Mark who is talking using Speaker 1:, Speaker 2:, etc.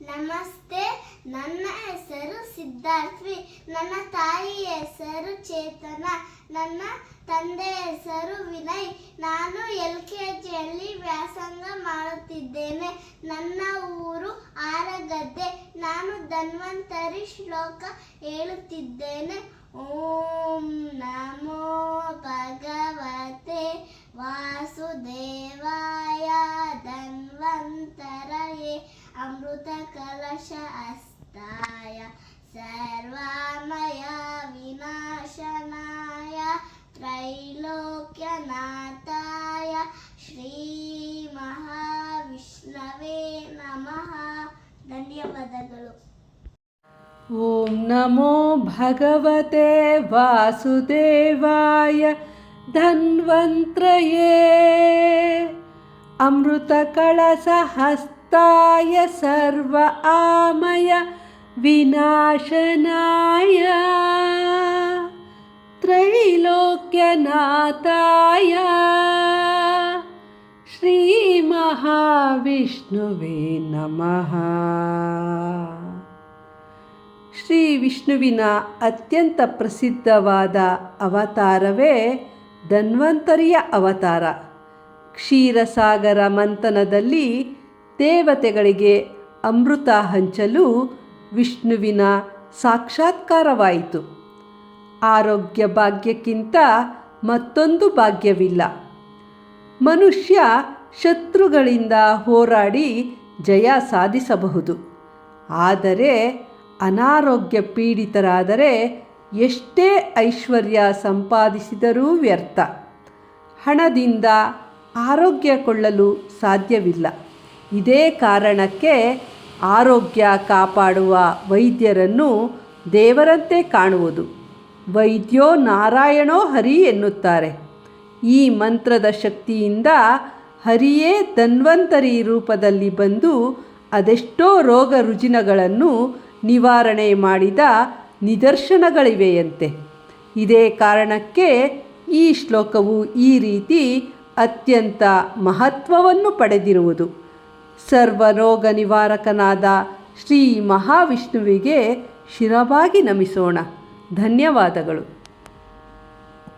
Speaker 1: ನಮಸ್ತೆ. ನನ್ನ ಹೆಸರು ಸಿದ್ಧಾರ್ಥಿ ನನ್ನ ತಾಯಿ ಹೆಸರು ಚೇತನ. ನನ್ನ ತಂದೆ ಹೆಸರು ವಿನಯ್. ನಾನು ಎಲ್ ಕೆ ಜಿಯಲ್ಲಿ ವ್ಯಾಸಂಗ ಮಾಡುತ್ತಿದ್ದೇನೆ. ನನ್ನ ಊರು ಆರಗದ್ದೆ. ನಾನು ಧನ್ವಂತರಿ ಶ್ಲೋಕ ಹೇಳುತ್ತಿದ್ದೇನೆ. ಓಂ ನಮೋ ಭಗವತೆ ಅಮೃತ ಕಲಶ ಅಸ್ತಾಯ ಸರ್ವಮಯ ವಿನಾಶನಾಯ ತ್ರೈಲೋಕ್ಯನಾಥಾಯ ಶ್ರೀ ಮಹಾವಿಷ್ಣವೇ ನಮಃ ಧನ್ಯವಾದಗಳು
Speaker 2: ॐ नमो भगवते वासुदेवाय धन्वन्त्रये अमृतकलशहस्ताय सर्व आमय विनाशनाय त्रैलोक्यनाथाय श्रीमहाविष्णुवे नमः ಶ್ರೀ ವಿಷ್ಣುವಿನ ಅತ್ಯಂತ ಪ್ರಸಿದ್ಧವಾದ ಅವತಾರವೇ ಧನ್ವಂತರಿಯ ಅವತಾರ ಕ್ಷೀರಸಾಗರ ಮಂಥನದಲ್ಲಿ ದೇವತೆಗಳಿಗೆ ಅಮೃತ ಹಂಚಲು ವಿಷ್ಣುವಿನ ಸಾಕ್ಷಾತ್ಕಾರವಾಯಿತು. ಆರೋಗ್ಯ ಭಾಗ್ಯಕ್ಕಿಂತ ಮತ್ತೊಂದು ಭಾಗ್ಯವಿಲ್ಲ. ಮನುಷ್ಯ ಶತ್ರುಗಳಿಂದ ಹೋರಾಡಿ ಜಯ ಸಾಧಿಸಬಹುದು. ಆದರೆ ಅನಾರೋಗ್ಯ ಪೀಡಿತರಾದರೆ ಎಷ್ಟೇ ಐಶ್ವರ್ಯ ಸಂಪಾದಿಸಿದರೂ ವ್ಯರ್ಥ. ಹಣದಿಂದ ಆರೋಗ್ಯ ಕೊಳ್ಳಲು ಸಾಧ್ಯವಿಲ್ಲ. ಇದೇ ಕಾರಣಕ್ಕೆ ಆರೋಗ್ಯ ಕಾಪಾಡುವ ವೈದ್ಯರನ್ನು ದೇವರಂತೆ ಕಾಣುವುದು. ವೈದ್ಯೋ ನಾರಾಯಣೋ ಹರಿ ಎನ್ನುತ್ತಾರೆ. ಈ ಮಂತ್ರದ ಶಕ್ತಿಯಿಂದ ಹರಿಯೇ ಧನ್ವಂತರಿ ರೂಪದಲ್ಲಿ ಬಂದು ಅದೆಷ್ಟೋ ರೋಗ ರುಜಿನಗಳನ್ನು ನಿವಾರಣೆ ಮಾಡಿದ ನಿದರ್ಶನಗಳಿವೆಯಂತೆ. ಇದೇ ಕಾರಣಕ್ಕೆ ಈ ಶ್ಲೋಕವು ಈ ರೀತಿ ಅತ್ಯಂತ ಮಹತ್ವವನ್ನು ಪಡೆದಿರುವುದು. ಸರ್ವರೋಗ ನಿವಾರಕನಾದ ಶ್ರೀ ಮಹಾವಿಷ್ಣುವಿಗೆ ಶಿರವಾಗಿ ನಮಿಸೋಣ. ಧನ್ಯವಾದಗಳು.